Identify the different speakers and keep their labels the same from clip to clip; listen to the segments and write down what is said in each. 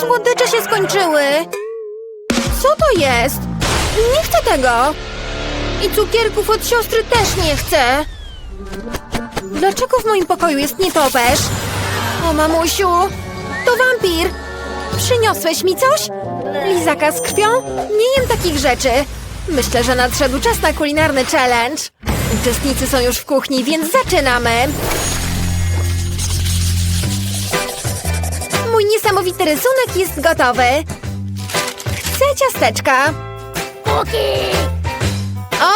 Speaker 1: Słodycze się skończyły. Co to jest? Nie chcę tego. I cukierków od siostry też nie chcę. Dlaczego w moim pokoju jest nietoperz? O, mamusiu, to wampir. Przyniosłeś mi coś? Lizaka z krwią? Nie jem takich rzeczy. Myślę, że nadszedł czas na kulinarny challenge. Uczestnicy są już w kuchni, więc zaczynamy. Mój niesamowity rysunek jest gotowy. Chcę ciasteczka.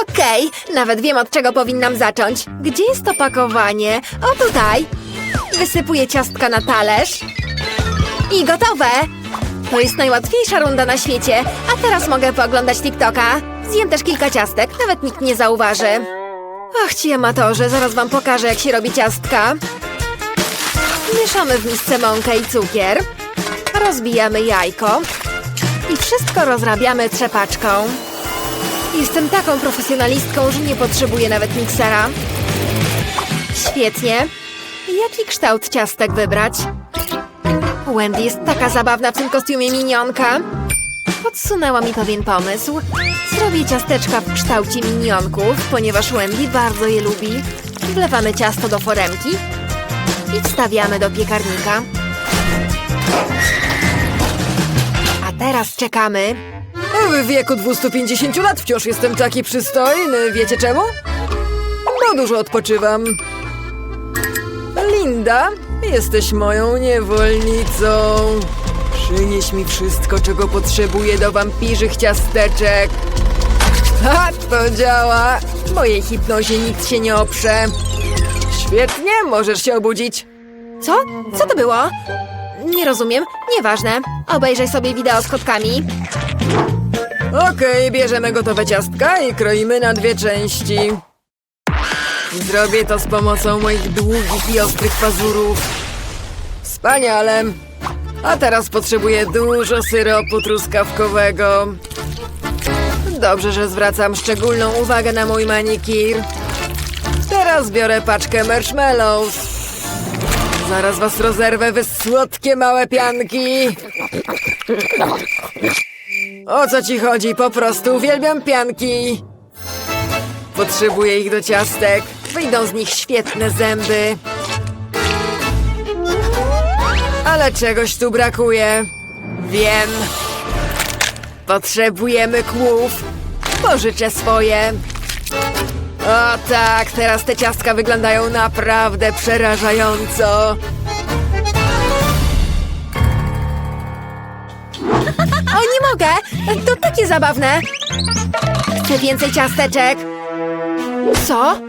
Speaker 1: Okej, nawet wiem od czego powinnam zacząć. Gdzie jest opakowanie? O tutaj. Wysypuję ciastka na talerz. I gotowe! To jest najłatwiejsza runda na świecie, a teraz mogę pooglądać TikToka. Zjem też kilka ciastek, nawet nikt nie zauważy. Ach, ci amatorzy, zaraz wam pokażę, jak się robi ciastka. Mieszamy w misce mąkę i cukier. Rozbijamy jajko. I wszystko rozrabiamy trzepaczką. Jestem taką profesjonalistką, że nie potrzebuję nawet miksera. Świetnie. Jaki kształt ciastek wybrać? Wendy jest taka zabawna w tym kostiumie minionka. Podsunęła mi pewien pomysł. Zrobię ciasteczka w kształcie minionków, ponieważ Wendy bardzo je lubi. Wlewamy ciasto do foremki i wstawiamy do piekarnika. A teraz czekamy.
Speaker 2: W wieku 250 lat wciąż jestem taki przystojny. Wiecie czemu? Bo dużo odpoczywam. Linda, jesteś moją niewolnicą. Przynieś mi wszystko, czego potrzebuję do wampirzych ciasteczek. Ha, to działa. Mojej hipnozie nikt się nie oprze. Świetnie, możesz się obudzić.
Speaker 1: Co? Co to było? Nie rozumiem. Nieważne. Obejrzaj sobie wideo z kotkami.
Speaker 2: Okej, bierzemy gotowe ciastka i kroimy na dwie części. Zrobię to z pomocą moich długich i ostrych pazurów. Wspaniale. A teraz potrzebuję dużo syropu truskawkowego. Dobrze, że zwracam szczególną uwagę na mój manikir. Teraz biorę paczkę marshmallows. Zaraz was rozerwę, wy słodkie małe pianki. O co ci chodzi? Po prostu uwielbiam pianki. Potrzebuję ich do ciastek. Wyjdą z nich świetne zęby. Ale czegoś tu brakuje. Wiem. Potrzebujemy kłów. Pożyczę swoje. O tak, teraz te ciastka wyglądają naprawdę przerażająco.
Speaker 1: O, nie mogę! To takie zabawne! Chcę więcej ciasteczek! Co?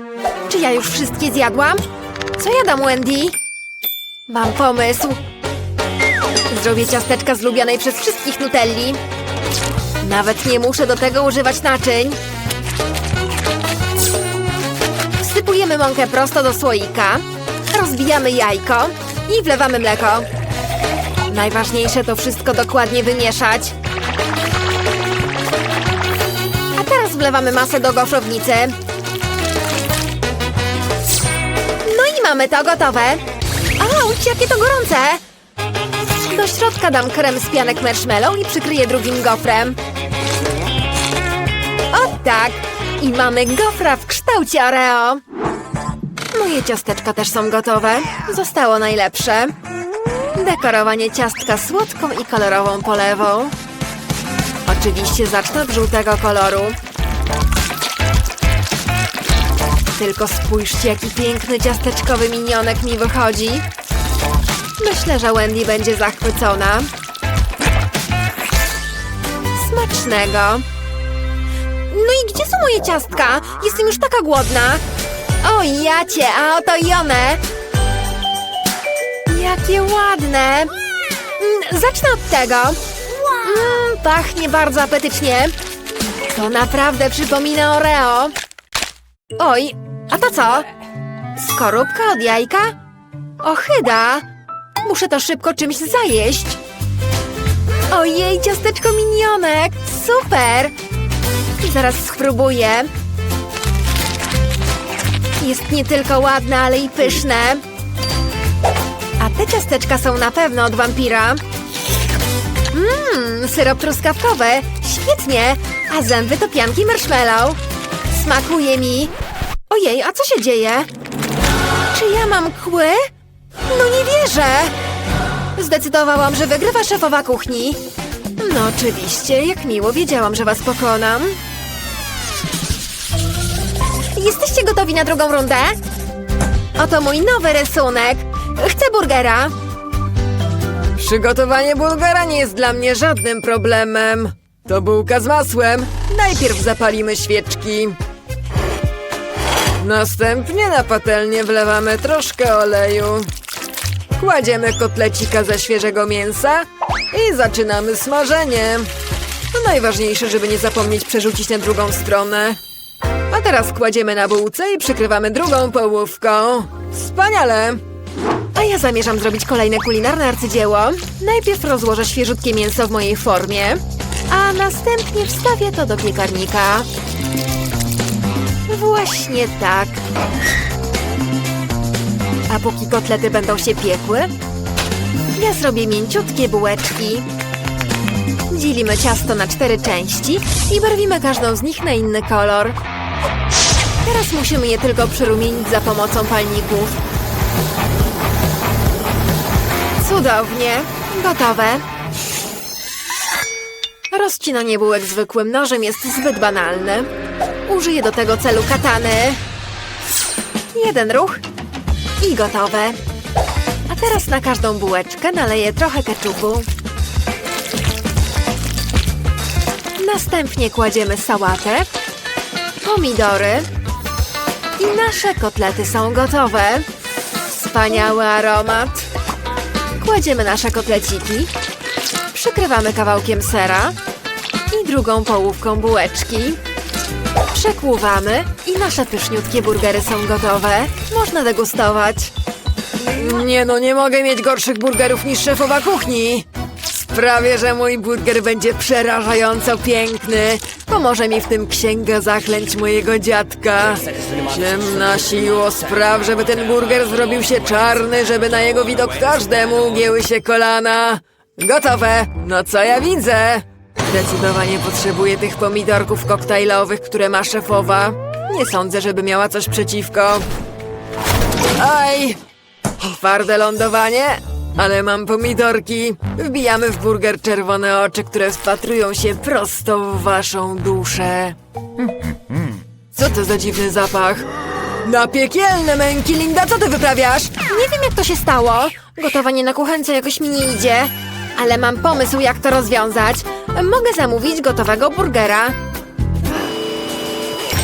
Speaker 1: Czy ja już wszystkie zjadłam? Co ja dam Wendy? Mam pomysł! Zrobię ciasteczka z lubianej przez wszystkich Nutelli. Nawet nie muszę do tego używać naczyń. Wsypujemy mąkę prosto do słoika. Rozbijamy jajko i wlewamy mleko. Najważniejsze to wszystko dokładnie wymieszać. A teraz wlewamy masę do gofrownicy. No i mamy to gotowe. Auć, jakie to gorące! Do środka dam krem z pianek marshmallow i przykryję drugim gofrem. O tak! I mamy gofra w kształcie Oreo. Moje ciasteczka też są gotowe. Zostało najlepsze. Dekorowanie ciastka słodką i kolorową polewą. Oczywiście zacznę od żółtego koloru. Tylko spójrzcie, jaki piękny ciasteczkowy minionek mi wychodzi. Myślę, że Wendy będzie zachwycona. Smacznego. No i gdzie są moje ciastka? Jestem już taka głodna. O, jacie, a oto i one. Jakie ładne! Mm, Zacznę od tego. Mm, pachnie bardzo apetycznie. To naprawdę przypomina Oreo. Oj, a to co? Skorupka od jajka? Ochyda! Muszę to szybko czymś zajeść. Ojej, ciasteczko minionek! Super! Zaraz spróbuję. Jest nie tylko ładne, ale i pyszne. A te ciasteczka są na pewno od wampira. Mmm, syrop truskawkowy. Świetnie. A zęby to pianki marshmallow. Smakuje mi. Ojej, a co się dzieje? Czy ja mam kły? No nie wierzę. Zdecydowałam, że wygrywa szefowa kuchni. No oczywiście, jak miło, wiedziałam, że was pokonam. Jesteście gotowi na drugą rundę? Oto mój nowy rysunek. Chcę burgera.
Speaker 2: Przygotowanie burgera nie jest dla mnie żadnym problemem. To bułka z masłem. Najpierw zapalimy świeczki. Następnie na patelnię wlewamy troszkę oleju. Kładziemy kotlecika ze świeżego mięsa i zaczynamy smażenie. To najważniejsze, żeby nie zapomnieć przerzucić na drugą stronę. Teraz kładziemy na bułce i przykrywamy drugą połówką. Wspaniale!
Speaker 1: A ja zamierzam zrobić kolejne kulinarne arcydzieło. Najpierw rozłożę świeżutkie mięso w mojej formie, a następnie wstawię to do piekarnika. Właśnie tak. A póki kotlety będą się piekły, ja zrobię mięciutkie bułeczki. Dzielimy ciasto na cztery części i barwimy każdą z nich na inny kolor. Teraz musimy je tylko przyrumienić za pomocą palników. Cudownie. Gotowe. Rozcinanie bułek zwykłym nożem jest zbyt banalne. Użyję do tego celu katany. Jeden ruch i gotowe. A teraz na każdą bułeczkę naleję trochę keczupu. Następnie kładziemy sałatę, pomidory i nasze kotlety są gotowe. Wspaniały aromat. Kładziemy nasze kotleciki, przykrywamy kawałkiem sera i drugą połówką bułeczki. Przekłuwamy i nasze pyszniutkie burgery są gotowe. Można degustować.
Speaker 2: Nie no, nie mogę mieć gorszych burgerów niż szefowa kuchni. Sprawię, że mój burger będzie przerażająco piękny. Pomoże mi w tym księga zaklęć mojego dziadka. Ciemna siło, spraw, żeby ten burger zrobił się czarny, żeby na jego widok każdemu ugięły się kolana. Gotowe! No co ja widzę? Zdecydowanie potrzebuję tych pomidorków koktajlowych, które ma szefowa. Nie sądzę, żeby miała coś przeciwko. Aj! Twarde lądowanie, ale mam pomidorki. Wbijamy w burger czerwone oczy, które wpatrują się prosto w waszą duszę. Co to za dziwny zapach? Na piekielne męki, Linda, co ty wyprawiasz?
Speaker 1: Nie wiem, jak to się stało. Gotowanie na kuchence jakoś mi nie idzie. Ale mam pomysł, jak to rozwiązać. Mogę zamówić gotowego burgera.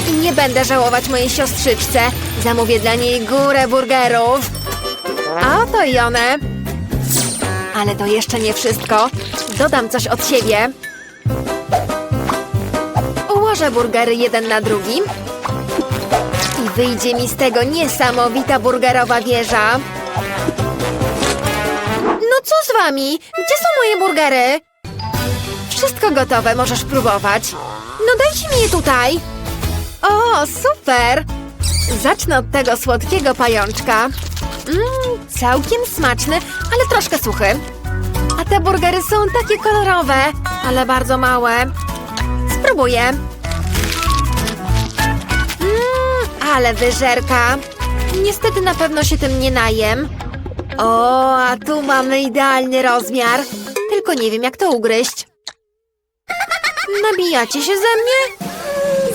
Speaker 1: I nie będę żałować mojej siostrzyczce. Zamówię dla niej górę burgerów. A oto i one. Ale to jeszcze nie wszystko. Dodam coś od siebie. Ułożę burgery jeden na drugim. I wyjdzie mi z tego niesamowita burgerowa wieża. No co z wami? Gdzie są moje burgery? Wszystko gotowe, możesz próbować. No dajcie mi je tutaj. O, super! Zacznę od tego słodkiego pajączka. Mmm, całkiem smaczny, ale troszkę suchy. A te burgery są takie kolorowe, ale bardzo małe. Spróbuję. Mmm, ale wyżerka. Niestety na pewno się tym nie najem. O, a tu mamy idealny rozmiar. Tylko nie wiem, jak to ugryźć. Nabijacie się ze mnie?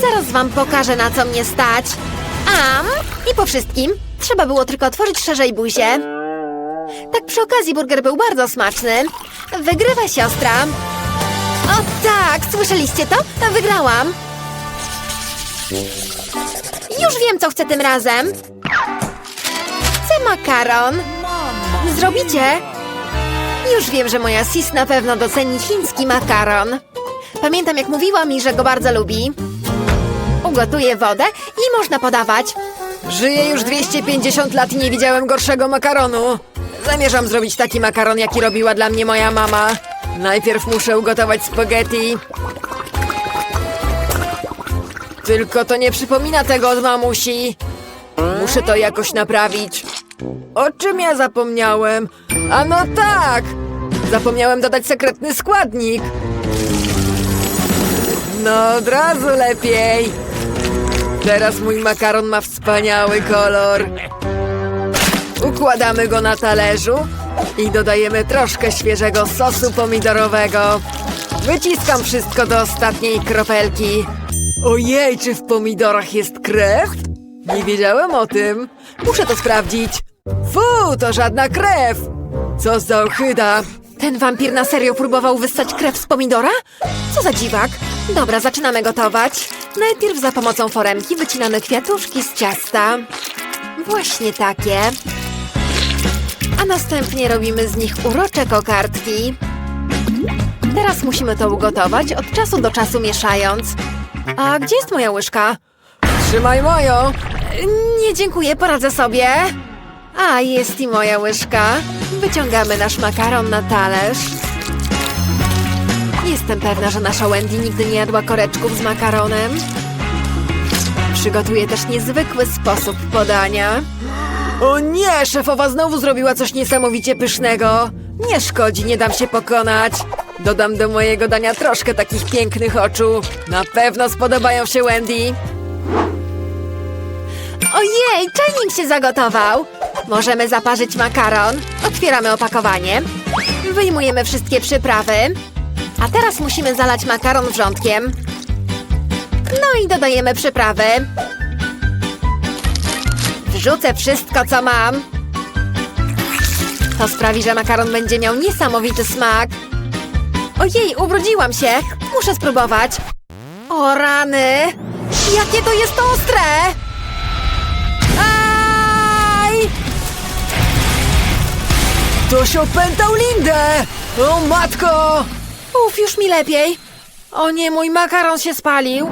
Speaker 1: Zaraz wam pokażę, na co mnie stać. Am, i po wszystkim trzeba było tylko otworzyć szerzej buzię. Tak przy okazji burger był bardzo smaczny. Wygrywa siostra. O tak, słyszeliście to? Wygrałam. Już wiem, co chcę tym razem. Chcę makaron. Zrobicie? Już wiem, że moja sis na pewno doceni chiński makaron. Pamiętam, jak mówiła mi, że go bardzo lubi. Ugotuję wodę i można podawać.
Speaker 2: Żyję już 250 lat i nie widziałem gorszego makaronu. Zamierzam zrobić taki makaron, jaki robiła dla mnie moja mama. Najpierw muszę ugotować spaghetti. Tylko to nie przypomina tego od mamusi. Muszę to jakoś naprawić. O czym ja zapomniałem? A no tak! Zapomniałem dodać sekretny składnik. No, od razu lepiej. Teraz mój makaron ma wspaniały kolor. Układamy go na talerzu i dodajemy troszkę świeżego sosu pomidorowego. Wyciskam wszystko do ostatniej kropelki. Ojej, czy w pomidorach jest krew? Nie wiedziałem o tym. Muszę to sprawdzić. Fu, to żadna krew. Co za ochyda.
Speaker 1: Ten wampir na serio próbował wyssać krew z pomidora? Co za dziwak. Dobra, zaczynamy gotować. Najpierw za pomocą foremki wycinamy kwiatuszki z ciasta. Właśnie takie. A następnie robimy z nich urocze kokardki. Teraz musimy to ugotować, od czasu do czasu mieszając. A gdzie jest moja łyżka?
Speaker 2: Trzymaj moją.
Speaker 1: Nie dziękuję, poradzę sobie. A, jest i moja łyżka. Wyciągamy nasz makaron na talerz. Jestem pewna, że nasza Wendy nigdy nie jadła koreczków z makaronem. Przygotuję też niezwykły sposób podania.
Speaker 2: O nie, szefowa znowu zrobiła coś niesamowicie pysznego. Nie szkodzi, nie dam się pokonać. Dodam do mojego dania troszkę takich pięknych oczu. Na pewno spodobają się Wendy.
Speaker 1: Ojej, czajnik się zagotował! Możemy zaparzyć makaron. Otwieramy opakowanie. Wyjmujemy wszystkie przyprawy. A teraz musimy zalać makaron wrzątkiem. No i dodajemy przyprawy. Wrzucę wszystko, co mam. To sprawi, że makaron będzie miał niesamowity smak. Ojej, ubrudziłam się. Muszę spróbować. O rany! Jakie to jest ostre! Aj!
Speaker 2: Ktoś opętał Lindę! O matko!
Speaker 1: Uf, już mi lepiej. O nie, mój makaron się spalił.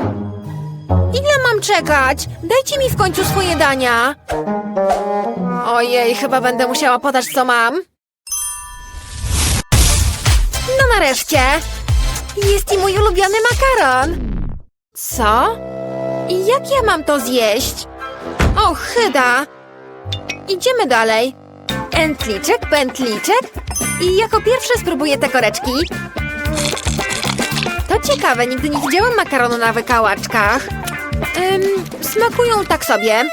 Speaker 1: Ile mam czekać? Dajcie mi w końcu swoje dania. Ojej, chyba będę musiała podać, co mam. No nareszcie. Jest i mój ulubiony makaron. Co? I jak ja mam to zjeść? O, chyda. Idziemy dalej. Pętliczek, pętliczek. I jako pierwsze spróbuję te koreczki. Ciekawe, nigdy nie widziałam makaronu na wykałaczkach. Ym, smakują tak sobie.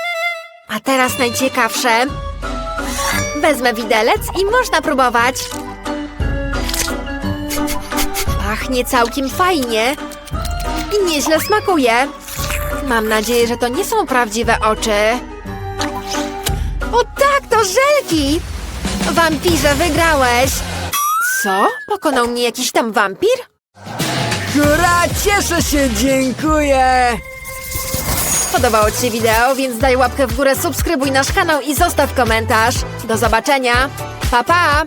Speaker 1: A teraz najciekawsze. Wezmę widelec i można próbować. Pachnie całkiem fajnie. I nieźle smakuje. Mam nadzieję, że to nie są prawdziwe oczy. O tak, to żelki! Wampirze, wygrałeś! Co? Pokonał mnie jakiś tam wampir?
Speaker 2: Hurra, cieszę się, dziękuję!
Speaker 1: Podobało Ci się wideo, więc daj łapkę w górę, subskrybuj nasz kanał i zostaw komentarz. Do zobaczenia! Pa, pa!